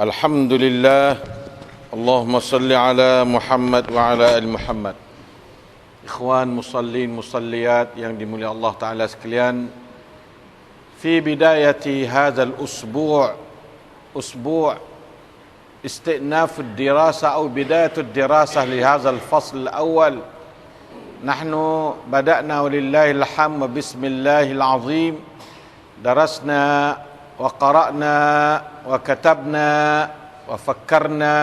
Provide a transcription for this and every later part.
الحمد لله اللهم صل على محمد وعلى آل محمد. Ikhwan musallin musalliat yang dimuliakan Allah Taala sekalian في بداية هذا الأسبوع أسبوع استئناف الدراسة أو بداية الدراسة لهذا الفصل الأول نحن بدأنا ولله الحمد بسم الله العظيم درسنا وقرأنا وكتبنا وفكرنا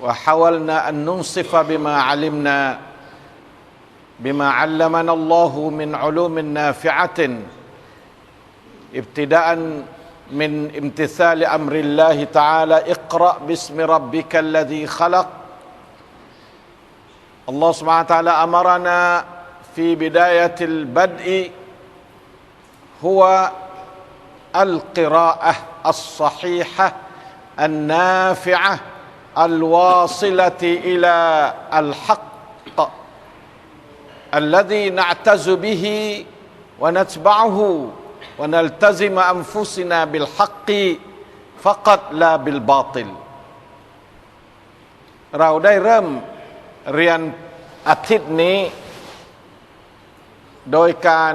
وحاولنا أن ننصف بما علمنا بما علمنا الله من علوم نافعة ابتداء من امتثال أمر الله تعالى اقرأ باسم ربك الذي خلق. الله سبحانه وتعالى أمرنا في بداية البدء هو القراءة الصحيحة النافعة الواصلة إلى الحق الذي نعتز به ونتبعه ونلتزم أنفسنا بالحق فقط لا بالباطل เราได้เริ่มเรียนอาทิตย์นี้ โดยการ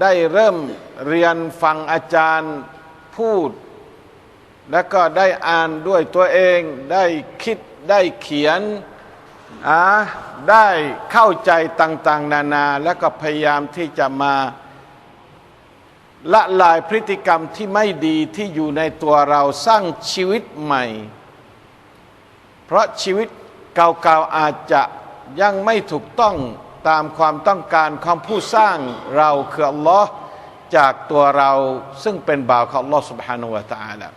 ได้เริ่มเรียนฟังอาจารย์พูด และก็ได้อ่านด้วยตัวเองได้คิดได้เขียนอ่าได้เข้าใจต่าง ๆ นานา แล้วก็พยายามที่จะมาละลายพฤติกรรมที่ไม่ดีที่อยู่ในตัวเราสร้างชีวิตใหม่ เพราะชีวิตเก่าๆอาจจะยังไม่ถูกต้อง ตามความต้องการของผู้สร้างเราคืออัลลอฮ์จากตัวเราซึ่งเป็นบ่าวของอัลลอฮ์ سبحانه และ تعالى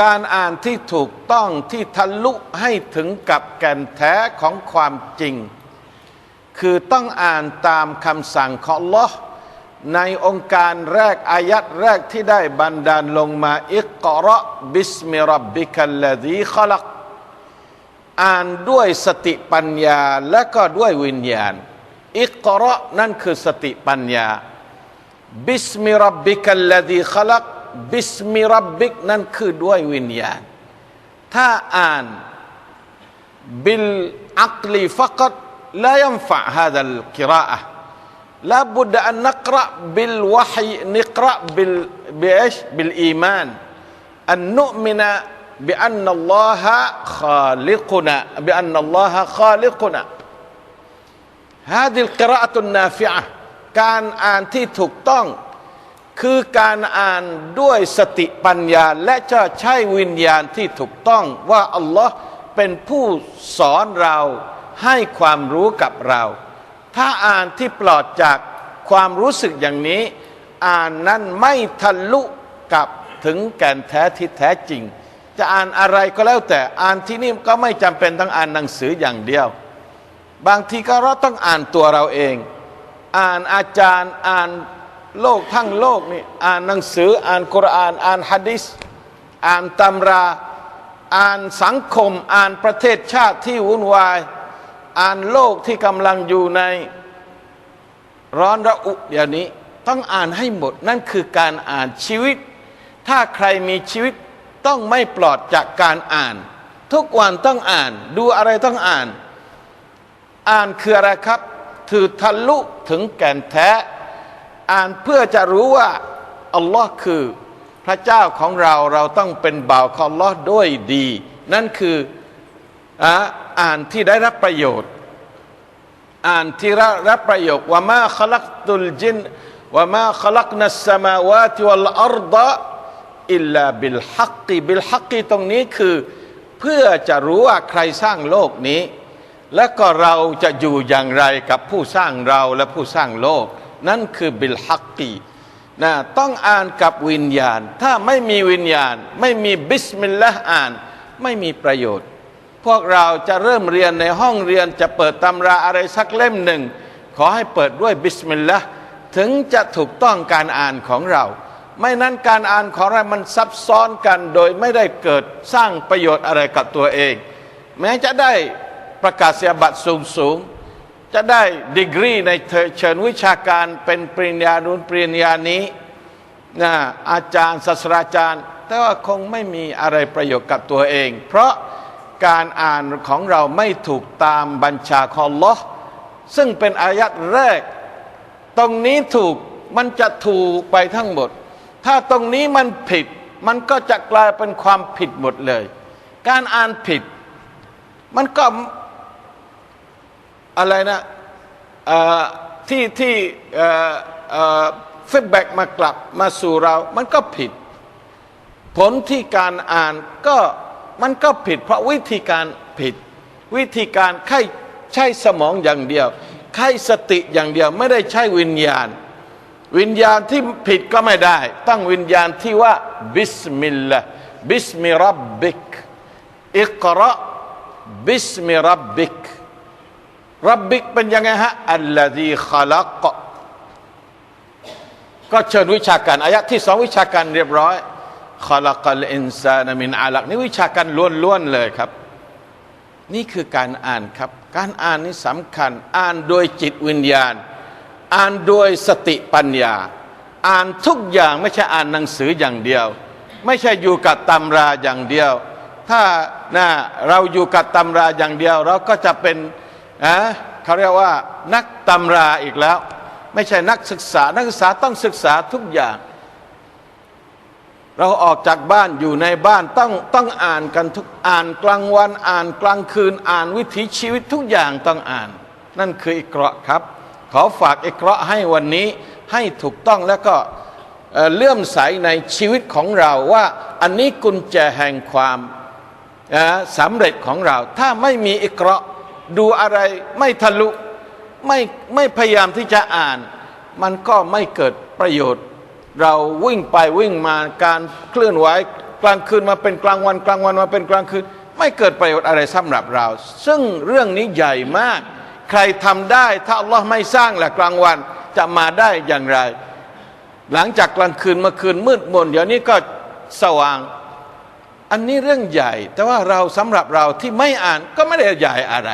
การอ่านที่ถูกต้องที่ทะลุให้ถึงกับแก่นแท้ของความจริง คือต้องอ่านตามคำสั่งของอัลลอฮ์ในองค์การแรกอายัดแรกที่ได้บันดาลลงมาอิกราบิสมิรับบิคัลลดีขลัก อ่านด้วยสติปัญญาและก็ด้วยวิญญาณ อิกระนั่นคือสติปัญญา บิสมิรับบิกัลลดีขลักบิสมิรับบิกนั่นคือด้วยวิญญาณ ถ้าอ่านบิลอักลีฟักัดลายัมฟะฮาดัลกิราอะลาบุดอันนักระบิลวะฮีนิกระบิลบิเอชบิลอีมานอันนุมินะ รอ่านที่ถูกต้อง คือการอ่านด้วยสติปัญญา และจะใช้วิญญาณที่ถูกต้อง ว่าอัลลอฮ์เป็นผู้สอนเราให้ความรู้กับเรา ถ้าอ่านที่ปลอดจากความรู้สึกอย่างนี้ อ่านนั้นไม่ทะลุกับถึงแก่นแท้ที่แท้จริง จะอ่านอะไรก็แล้วแต่อ่านที่นี่ก็ไม่จำเป็นต้องอ่านหนังสืออย่างเดียว บางทีก็เราต้องอ่านตัวเราเอง อ่านอาจารย์อ่านโลกทั้งโลกนี่อ่านหนังสืออ่านกุรอาน อ่านฮะดิษอ่านตำรา อ่านสังคม อ่านประเทศชาติที่วุ่นวาย อ่านโลกที่กำลังอยู่ในร้อนระอุเดี๋ยวนี้ต้องอ่านให้หมด นั่นคือการอ่านชีวิต ถ้าใครมีชีวิต ต้องไม่ปลอดจากการอ่าน ทุกวันต้องอ่าน ดูอะไรต้องอ่าน อ่านคืออะไรครับถือทะลุถึงแก่นแท้ อ่านเพื่อจะรู้ว่าอัลลอฮ์คือ พระเจ้าของเราเราต้องเป็นบ่าวของอัลลอฮ์ด้วยดี นั่นคืออ่านที่ได้รับประโยชน์ อ่านที่รับประโยชน์ว่ามาขลักตุลจินว่ามาขลักนัสสมาวาติวัลอัรดะ อิลลาบิลฮักกีบิลฮักกีตรงนี้คือ เพื่อจะรู้ว่าใครสร้างโลกนี้ และก็เราจะอยู่อย่างไรกับผู้สร้างเราและผู้สร้างโลก นั่นคือบิลฮักกีนะต้องอ่านกับวิญญาณ ถ้าไม่มีวิญญาณ ไม่มีบิสมิลลาห์อ่าน ไม่มีประโยชน์ พวกเราจะเริ่มเรียนในห้องเรียนจะเปิดตำราอะไรสักเล่มหนึ่ง ขอให้เปิดด้วยบิสมิลลาห์ถึงจะถูกต้องการอ่านของเรา ไม่นั้นการอ่านของเรามันซับซ้อนกันโดยไม่ได้เกิดสร้างประโยชน์อะไรกับตัวเอง แม้จะได้ประกาศนียบัตรสูงสูงจะได้ดีกรีในเชิญวิชาการเป็นปริญญานุนปริญญานี้นะอาจารย์ศาสตราจารย์ แต่ว่าคงไม่มีอะไรประโยชน์กับตัวเอง เพราะการอ่านของเราไม่ถูกตามบัญชาของลอซึ่งเป็นอายัดแรก ตรงนี้ถูกมันจะถูกไปทั้งหมด ถ้าตรงนี้มันผิด มันก็จะกลายเป็นความผิดหมดเลย การอ่านผิด มันก็อะไรนะที่ที่ฟีดแบ็กมากลับมาสู่เรา มันก็ผิด ผลที่การอ่านก็มันก็ผิด เพราะวิธีการผิด วิธีการใช้ใช้สมองอย่างเดียวใช้สติอย่างเดียวไม่ได้ใช้วิญญาณ วิญญาณที่ผิดก็ไม่ได้ ตั้งวิญญาณที่ว่าบิสมิลลาห์บิสมิรับบิกอิกระบิสมิรับบิกรับบิกเป็นยังไงฮะอัลลอฮีขลักก็เชิญวิชาการอายะที่สองวิชาการเรียบร้อยขลักลอินซานมินอาลักนี่วิชาการล้วนๆเลยครับ นี่คือการอ่านครับ การอ่านนี่สำคัญ อ่านโดยจิตวิญญาณ อ่านโดยสติปัญญา อ่านทุกอย่างไม่ใช่อ่านหนังสืออย่างเดียว ไม่ใช่อยู่กับตำราอย่างเดียว ถ้านะเราอยู่กับตำราอย่างเดียว เราก็จะเป็นนะเขาเรียกว่านักตำราอีกแล้ว ไม่ใช่นักศึกษา นักศึกษาต้องศึกษาทุกอย่าง เราออกจากบ้านอยู่ในบ้านต้องต้องอ่านกันทุกอ่านกลางวัน อ่านกลางคืน อ่านวิถีชีวิตทุกอย่างต้องอ่าน นั่นคืออิกราะครับ ขอฝากอิกราะให้วันนี้ให้ถูกต้องแล้วก็เลื่อมใสในชีวิตของเราว่าอันนี้กุญแจแห่งความสำเร็จของเรา ถ้าไม่มีอิกราะดูอะไรไม่ทะลุไม่ไม่พยายามที่จะอ่าน มันก็ไม่เกิดประโยชน์ เราวิ่งไปวิ่งมาการเคลื่อนไหวกลางคืนมาเป็นกลางวันกลางวันมาเป็นกลางคืน ไม่เกิดประโยชน์อะไรสำหรับเรา ซึ่งเรื่องนี้ใหญ่มาก ใครทำได้ ถ้าอัลลอฮ์ไม่สร้างแหละกลางวันจะมาได้อย่างไร หลังจากกลางคืนเมื่อคืนมืดมนเดี๋ยวนี้ก็สว่าง อันนี้เรื่องใหญ่ แต่ว่าเราสำหรับเราที่ไม่อ่านก็ไม่ได้ใหญ่อะไร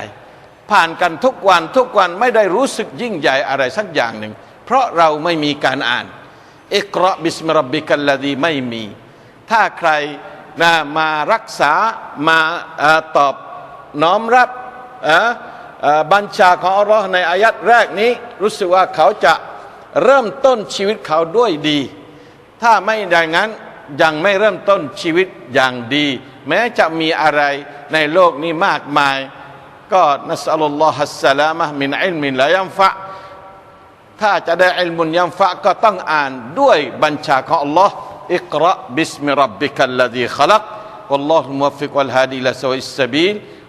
ผ่านกันทุกวันทุกวันไม่ได้รู้สึกยิ่งใหญ่อะไรสักอย่างหนึ่ง เพราะเราไม่มีการอ่านอิกราบิสมรบิกัลลดีไม่มี ถ้าใครนะมารักษามาอตอบน้อมรับอ่อเอ่อ บัญชาของอัลลอฮ์ในอายัดแรกนี้ รู้สึกว่าเขาจะเริ่มต้นชีวิตเขาด้วยดี ถ้าไม่ดังนั้นยังไม่เริ่มต้นชีวิตอย่างดี แม้จะมีอะไรในโลกนี้มากมาย ก็นัสอัลลอฮัสัลามะมินอิลมินลายัมฟะถ้าจะได้อิลมุนยัมฟะก็ต้องอ่านด้วยบัญชาของอัลลอฮ์อิกระบิสมิรับบิกัลลัดีขลักอัลลอฮุมุฟิกวัลฮาดีละสวิสซาบีล